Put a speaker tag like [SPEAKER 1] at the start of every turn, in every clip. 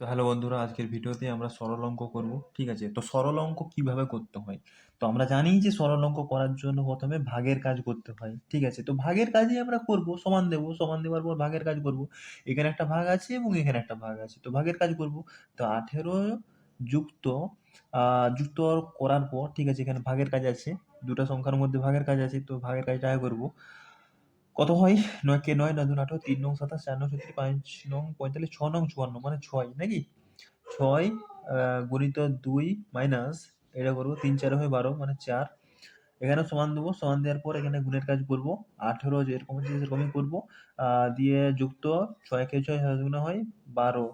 [SPEAKER 1] তো হ্যালো বন্ধুরা, আজকের ভিডিওতে আমরা সরল অঙ্ক করব, ঠিক আছে? তো সরল অঙ্ক কীভাবে করতে হয়? তো আমরা জানি যে সরল অঙ্ক করার জন্য প্রথমে ভাগের কাজ করতে হয়, ঠিক আছে? তো ভাগের কাজই আমরা করব, সমান দেব, সমান দেওয়ার পর ভাগের কাজ করব। এখানে একটা ভাগ আছে এবং এখানে একটা ভাগ আছে, তো ভাগের কাজ করব। তো আঠেরো যুক্ত যুক্ত করার পর, ঠিক আছে, এখানে ভাগের কাজ আছে, দুটো সংখ্যার মধ্যে ভাগের কাজ আছে, তো ভাগের কাজটা করব। কত হয়? নয় কে নয় নয় আঠারো, তিন নং সাতাশ, চার নং ছত্রিশ পাঁচ নং পঁয়তাল্লিশ, ছ নং চুয়ান্ন মানে ছয়, নাকি? ছয় গুণিত দুই মাইনাস, এটা করব তিন চার হয় বারো মানে চার। এখানে সমান দেবো, সমান দেওয়ার পর এখানে গুণের কাজ করব। আঠেরো যেরকম আছে সেরকমই করব। দিয়ে যুক্ত ছয় কে ছয় গুণে হয় বারো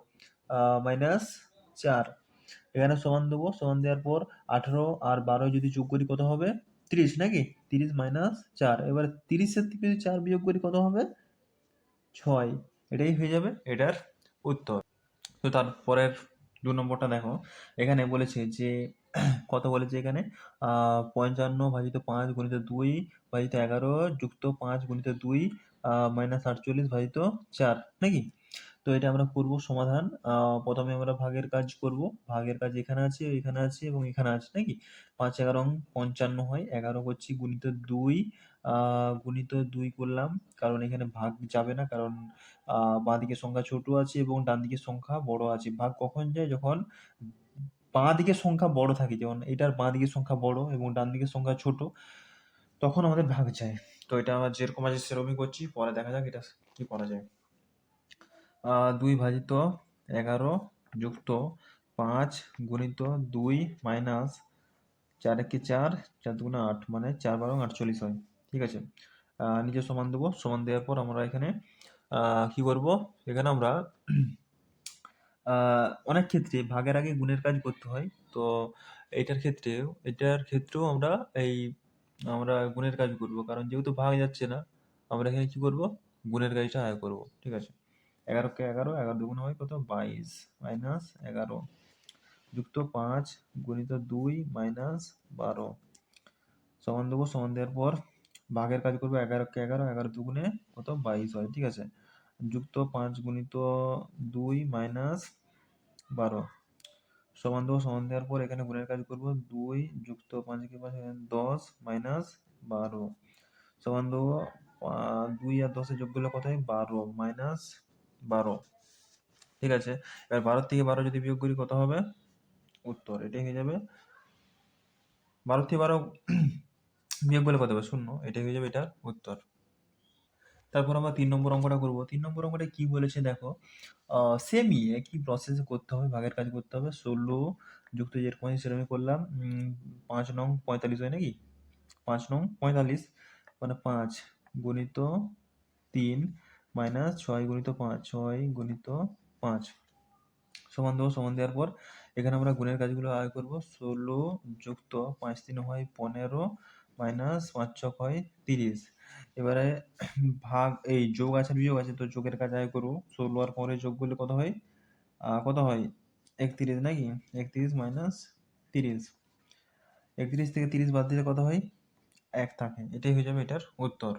[SPEAKER 1] মাইনাস চার। এখানে সমান দেবো, সমান দেওয়ার পর আঠেরো আর বারো যদি যোগ করি কত হবে? তিরিশ নাকি? তিরিশ মাইনাস চার। এবার তিরিশের থেকে যদি চার বিয়োগ করি কত হবে? ছয়। এটাই হয়ে যাবে এটার উত্তর। তো তারপরের দু নম্বরটা দেখো। এখানে বলেছে যে, কত বলেছে এখানে? পঞ্চান্ন ভাজিত পাঁচ গুণিত দুই ভাজিত এগারো যুক্ত পাঁচ গুণিত দুই মাইনাস আটচল্লিশ ভাজিত চার, নাকি? তো এটা আমরা করব সমাধান। প্রথমে আমরা ভাগের কাজ করব। ভাগের কাজ এখানে আছে এখানে আছে এবং এখানে আছে, নাকি? পাঁচ এগারো পঞ্চান্ন হয়। এগারো করছি গুণিত দুই। গুণিত দুই করলাম, কারণ এখানে ভাগ যাবে না, কারণ বাঁ দিকের সংখ্যা ছোট আছে এবং ডান দিকের সংখ্যা বড় আছে। ভাগ কখন যায়? যখন বাঁ দিকের সংখ্যা বড় থাকে, যেমন এটার বাঁ দিকের সংখ্যা বড় এবং ডান দিকের সংখ্যা ছোট, তখন আমাদের ভাগ যায়। তো এটা আমার যেরকম আছে সেরকমই করছি। পরে দেখা যাক এটা কি করা যায়। দুই ভাজিত এগারো যুক্ত পাঁচ গুণিত দুই মাইনাস চার একে চার চার দুগুণে আট মানে চার বারো আটচল্লিশ হয়। ঠিক আছে? নিজে সমান দেবো। সমান দেওয়ার পর আমরা এখানে কি করব? এখানে আমরা অনেক ক্ষেত্রে ভাগের আগে গুণের কাজ করতে হয়। তো এটার ক্ষেত্রেও এটার ক্ষেত্রেও আমরা এই, আমরা গুণের কাজ করব। কারণ যেহেতু ভাগ যাচ্ছে না, আমরা এখানে কি করব? গুণের কাজটা আয় করব। ঠিক আছে? এগারোকে এগারো এগারো দুগুণ হয় কত? বাইশ মাইনাস এগারো। যুক্ত পাঁচ গুণিত দুই মাইনাস বারো। সমান দেবো, সমান দেওয়ার পর ভাগের কাজ করব এগারোকে এগারো এগারো দুগুণে কত? বাইশ হয়, ঠিক আছে? যুক্ত পাঁচ গুণিত দুই মাইনাস বারো। সমান দেবো, সমান দেওয়ার পর এখানে গুণের কাজ করব দুই যুক্ত পাঁচ কি পাঁচ দশ মাইনাস বারো। সমান দেবো দুই আর দশে যোগ করলে কত হয়? বারো মাইনাস বারো। ঠিক আছে? এবার বারো থেকে বারো যদি বিয়োগ করি কত হবে? উত্তর। এটাই হয়ে যাবে। বারো থেকে বারো বিয়োগ করলে কত হবে? শূন্য। এটাই হয়ে যাবে এটার উত্তর। তারপর আমরা তিন নম্বর অঙ্কটা করব। তিন নম্বর অঙ্কটা কি বলেছে দেখো? সেমই একই প্রসেস করতে হবে, ভাগের কাজ করতে হবে। ষোলো যুক্ত আছে সেরকমই করলাম পাঁচ নং পঁয়তাল্লিশ হয় নাকি? পাঁচ নং পঁয়তাল্লিশ মানে পাঁচ গুণিত তিন মাইনাস ছয় গুণিত পাঁচ ছয় গুণিত পাঁচ। সমান দেবো, সমান দেওয়ার পর এখানে আমরা গুণের কাজগুলো আগে করব। ষোলো যুক্ত পাঁচ তিন হয় পনেরো মাইনাস পাঁচ ছক হয় তিরিশ। এবারে ভাগ, এই যোগ আছে, বিয়োগ আছে, তো যোগের কাজ আগে করব। ষোলো আর পরে যোগ করলে কত হয়? কত হয়? একত্রিশ নাকি? একত্রিশ মাইনাস তিরিশ। একত্রিশ থেকে তিরিশ বাদ দিলে কত হয়? এক থাকে। এটাই হয়ে যাবে এটার উত্তর।